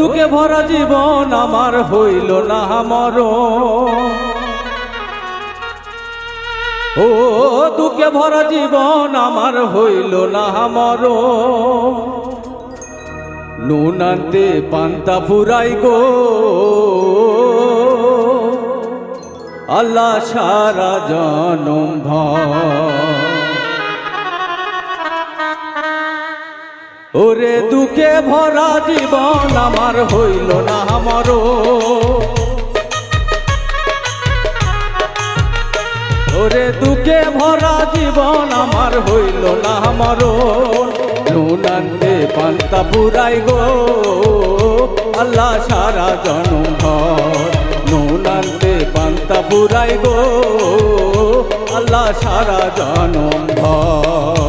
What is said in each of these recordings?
দুঃখে ভরা জীবন আমার হইল না মর। ও, দুঃখে ভরা জীবন আমার হইল না মর। নুন পান্তা ফুরাই গো। আল্লাহ সারা জনম ভর। ওরে দুঃখে ভরা জীবন আমার হইল না আমার ওরে দুঃখে ভরা জীবন আমার হইল না আমার নুন পান্তা পুরাই গো। আল্লাহ সারা জনম ঘর। নুন পান্তা পুরাই গো। আল্লাহ সারা জনম ঘর।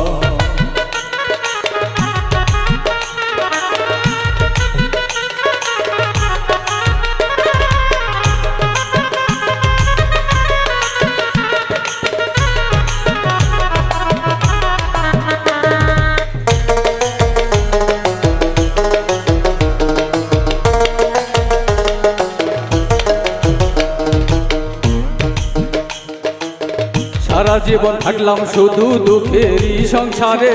সারা জীবন থাকলাম শুধু দুঃখেরই সংসারে।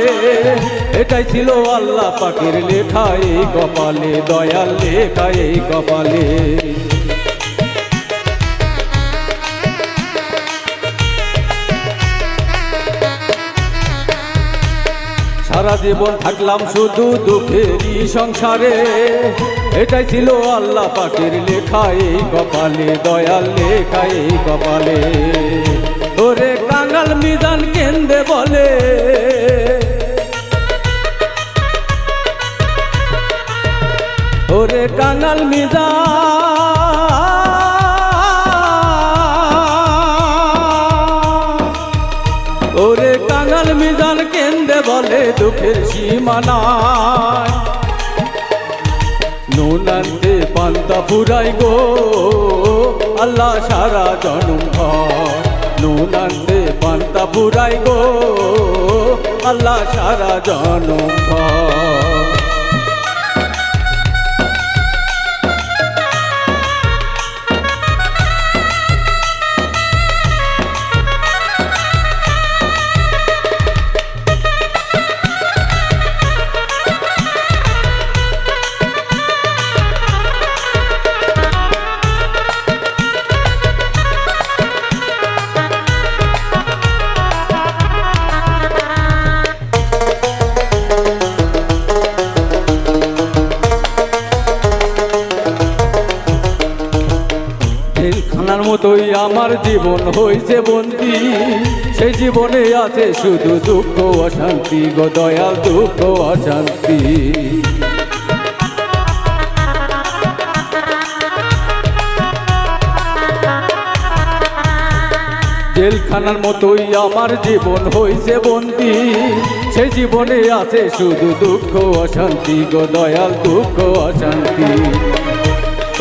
এটাই ছিল আল্লাহ পাকের লেখা, এই কপালে দয়াল লেখা, এই কপালে। সারা জীবন থাকলাম শুধু দুঃখেরই সংসারে। এটাই ছিল আল্লাহ পাকের লেখা, এই কপালে দয়াল লেখা, এই কপালে। ওরে ওরে কাঙ্গাল মিজান। ওরে কাঙ্গাল মিজান কেন্দ্রে বলে দুঃখের সীমানায় নুনান্তে পান্তা ফুরাই গো, আল্লাহ সারা জনম ঘর। নুনান্তে পান্তা ফুরাই গো, আল্লাহ সারা জনম ঘর। মতোই আমার জীবন হয়েছে বন্দি। সেই জীবনে আছে শুধু দুঃখ অশান্তি গো দয়াল, দুঃখ অশান্তি। জেলখানার মতোই আমার জীবন হয়েছে বন্দি। সেই জীবনে আছে শুধু দুঃখ অশান্তি গো দয়াল, দুঃখ অশান্তি।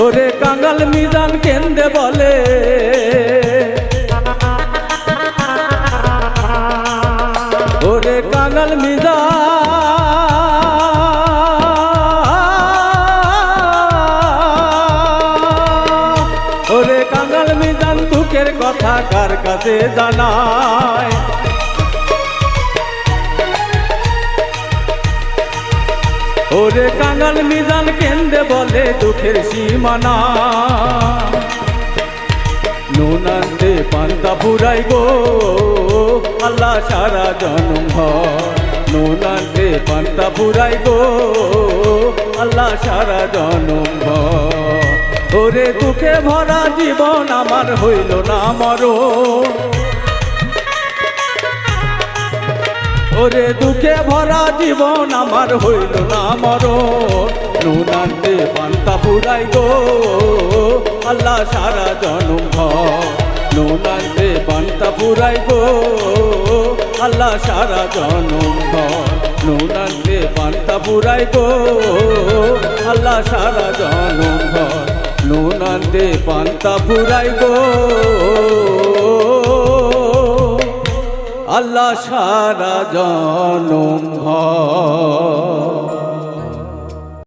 ওরে কাঙ্গাল মিজান কেন্দ্রে বলে। ওরে কাঙ্গাল মিজান, ওরে কাঙ্গাল মিজান, দুঃখের কথা কার কাছে জানায়? ওরে কাঙ্গাল মিজান কেন্দ্রে বলে দুঃখের সীমানা। নুনান্তে পান্তা ফুরাই গো, আল্লাহ সারা জনম ঘর। নুনান্তে পান্তা ফুরাই গো, আল্লাহ সারা জনম ওরে দুঃখে ভরা জীবন আমার হইল না মরণ। ওরে দুঃখে ভরা জীবন আমার হইল না মর নুনান্তে পান্তা ফুরাই গো, আল্লাহ সারা জনম নুনান্তে পান্তা ফুরাই গো, আল্লাহ সারা জনম নুনান্তে পান্তা ফুরাই গো, আল্লাহ সারা জনম নুনান্তে পান্তা ফুরাই গো আল্লাহ সারা জনম ভর